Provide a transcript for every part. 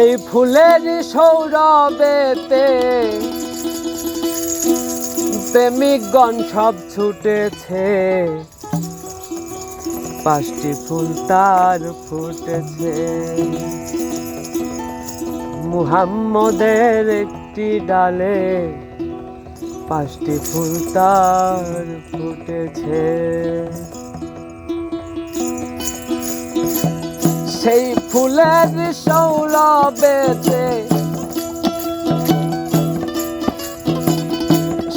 এই ফুলের সৌরবেতে প্রেমিকগণ সব ছুটেছে। পাঁচটি ফুল তার ফুটেছে। মুহাম্মদের একটি ডালে পাঁচটি ফুল তার ফুটেছে। সেই ফুলের সৌরবেতে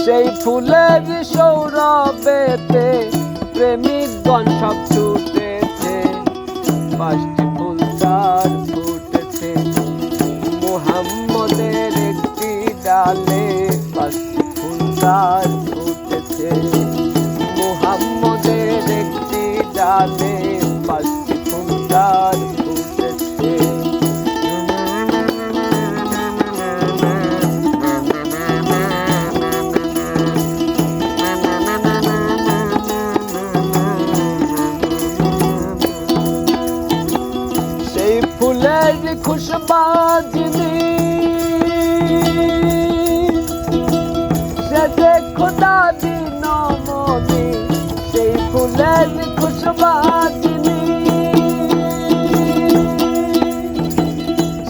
সেই ফুলের সৌরবেতে প্রেমিকগণ সব ছুটেছে। পাঁচটি ফুল তার ফুটেছে। মুহাম্মদের একটি ডালে পাঁচটি ফুল তার ফুটেছে। মুহাম্মদের একটি ডালে ফুলের খুশবাজিনী সে যে খোদা দিন মনি, সেই ফুলের খুশবাজিনী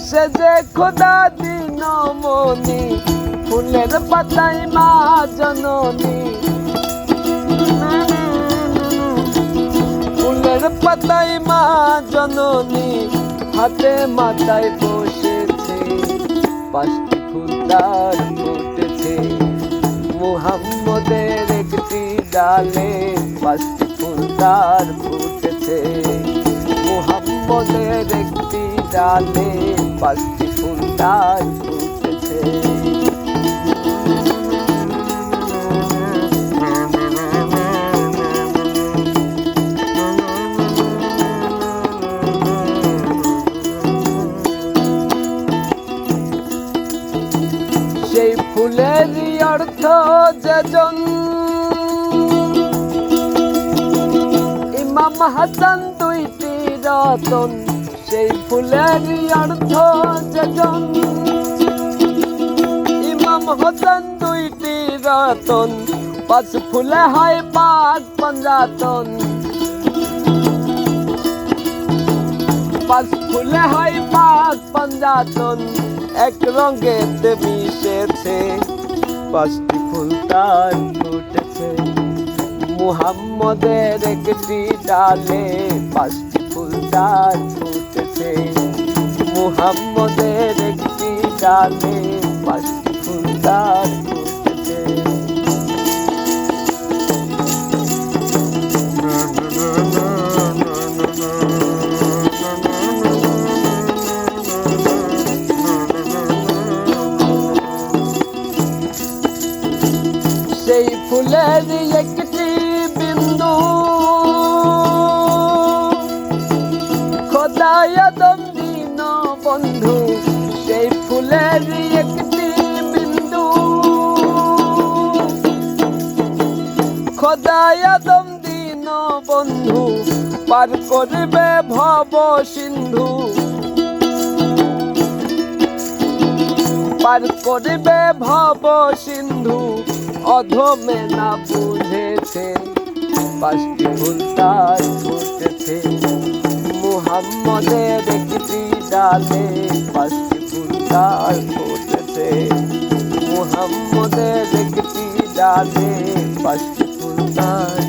সে যে খোদা দিন মনি, ফুলের পাতায় মা জননী। পাতায় মা জননী। হাতে মাথায় বসেছে, পাঁচটি ফুল তার ফুটেছে। মুহাম্মদের একটি ডালে পাঁচটি ফুল তার ফুটেছে। মুহাম্মদের একটি ডালে পাঁচটি ফুল তার ফুটেছে। ফুলের অর্থ যেজন। ইমাম হাসান দুইটি রতন, সেই ফুলের অর্থ যেজন। ইমাম হাসান দুইটি রতন, পাঁচ ফুলে হয় পাঁচ পঞ্জাতন। পাঁচ ফুলে হয় পাঁচ পঞ্জাতন, এক রঙেতে মিশেছে। পাঁচটি ফুলতান ফুটেছে মুহাম্মদের একটি ডালে পাঁচটি ফুলতান ফুটেছে মুহাম্মদের একটি ডালে পাঁচটি ফুল ফুলের একটি বিন্দু। খোদায় দিন বন্ধু, সেই ফুলের একটি বিন্দু। খোদায় দিন বন্ধু, পার করবে ভব সিন্ধু। পার করবে ভব সিন্ধু। অধমে না বুঝেছে, পাঁচটি ভুল তার ঘটেছে। মুহাম্মদের একটি ডালে পাঁচটি ভুল তার ঘটেছে। মুহাম্মদের একটি ডালে পাঁচটি ভুল তার